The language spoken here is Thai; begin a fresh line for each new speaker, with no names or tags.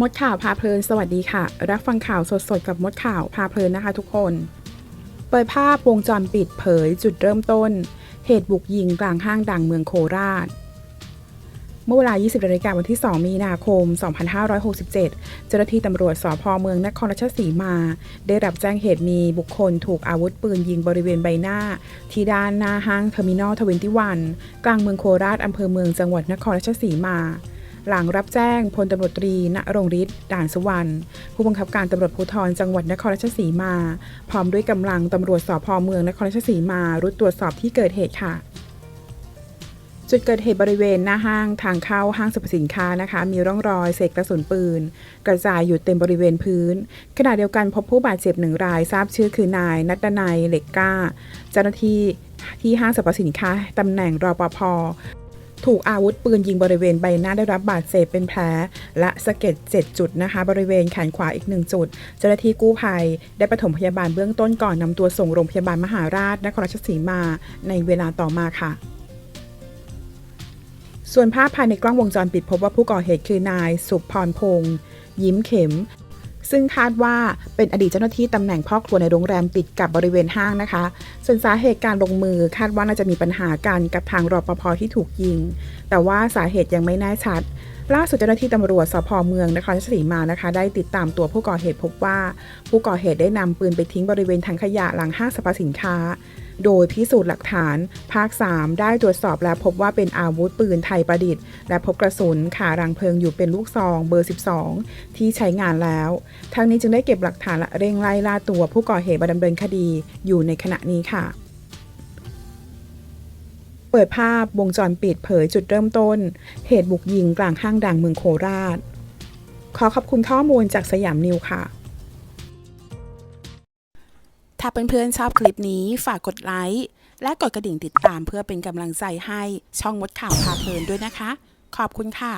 มดข่าวพาเพลินสวัสดีค่ะ รับฟังข่าวสดๆ กับมดข่าวพาเพลินนะคะทุกคน เปิดภาพวงจรปิดเผยจุดเริ่มต้น เหตุบุกยิงกลางห้างดังเมืองโคราช เมื่อเวลา 20นาฬิกาวันที่ 2 มีนาคม 2567 เจ้าหน้าที่ตำรวจสพเมืองนครราชสีมา ได้รับแจ้งเหตุมีบุคคลถูกอาวุธปืนยิงบริเวณใบหน้า ที่ด้านหน้าห้างเทอร์มินอลทเวนตี้วันกลางเมืองโคราชอำเภอเมืองจังหวัดนครราชสีมา หลังรับแจ้งพลตำรวจตรีณรงฤทธิ์ด่านสุวรรณผู้บังคับการตำรวจภูธรจังหวัดนครราชสีมา พร้อมด้วยกำลังตำรวจสพเมืองนครราชสีมารุดตรวจสอบที่เกิดเหตุค่ะ จุดเกิดเหตุบริเวณหน้าห้างทางเข้าห้างสรรพสินค้านะคะ มีร่องรอยเศษกระสุนปืน กระจายอยู่เต็มบริเวณพื้นขณะเดียวกันพบผู้บาดเจ็บหนึ่งรายทราบชื่อคือนายนัดนัยเหล็กก้า เจ้าหน้าที่ที่ห้างสรรพสินค้าตำแหน่งรปภ ถูกอาวุธปืนยิงบริเวณใบหน้าได้รับบาดเจ็บเป็นแผลและสะเก็ด 7 จุดนะคะ บริเวณแขนขวาอีกหนึ่งจุด เจ้าหน้าที่กู้ภัย ได้ปฐมพยาบาลเบื้องต้นก่อนนำตัวส่งโรงพยาบาลมหาราชนครราชสีมาในเวลาต่อมาค่ะส่วนภาพภายในกล้องวงจรปิดพบว่าผู้ก่อเหตุคือนายสุพรพงษ์ยิ้มเข็ม ซึ่งคาดว่าเป็นอดีตเจ้าหน้าที่ตำแหน่งพ่อครัวในโรงแรมติดกับบริเวณห้างนะคะ ส่วนสาเหตุการลงมือคาดว่าน่าจะมีปัญหากันกับทางรปภที่ถูกยิง แต่ว่าสาเหตุยังไม่แน่ชัด ล่าสุดเจ้าหน้าที่ตำรวจสพเมืองนครราชสีมานะคะ ได้ติดตามตัวผู้ก่อเหตุพบว่า ผู้ก่อเหตุได้นำปืนไปทิ้งบริเวณถังขยะหลังห้างสรรพสินค้า โดยพิสูจน์หลักฐานภาค 3 ได้ตรวจสอบและพบว่าเป็นอาวุธปืนไทยประดิษฐ์ และพบกระสุนขารังเพลิงอยู่เป็นลูกซองเบอร์ 12 ที่ใช้งานแล้วทางนี้จึงได้เก็บหลักฐานและเร่งไล่ล่าตัวผู้ก่อเหตุมาดำเนินคดีอยู่ในขณะนี้ค่ะ ปิดภาพวงจรปิดเผยจุดเริ่มต้น เหตุบุกยิงกลางห้างดังเมืองโคราช ขอขอบคุณข้อมูลจากสยามนิวค่ะ ถ้าเพื่อนๆชอบคลิปนี้ฝากกดไลค์ และกดกระดิ่งติดตามเพื่อเป็นกำลังใจให้ช่องมดข่าวพาเพลินด้วยนะคะ ขอบคุณค่ะ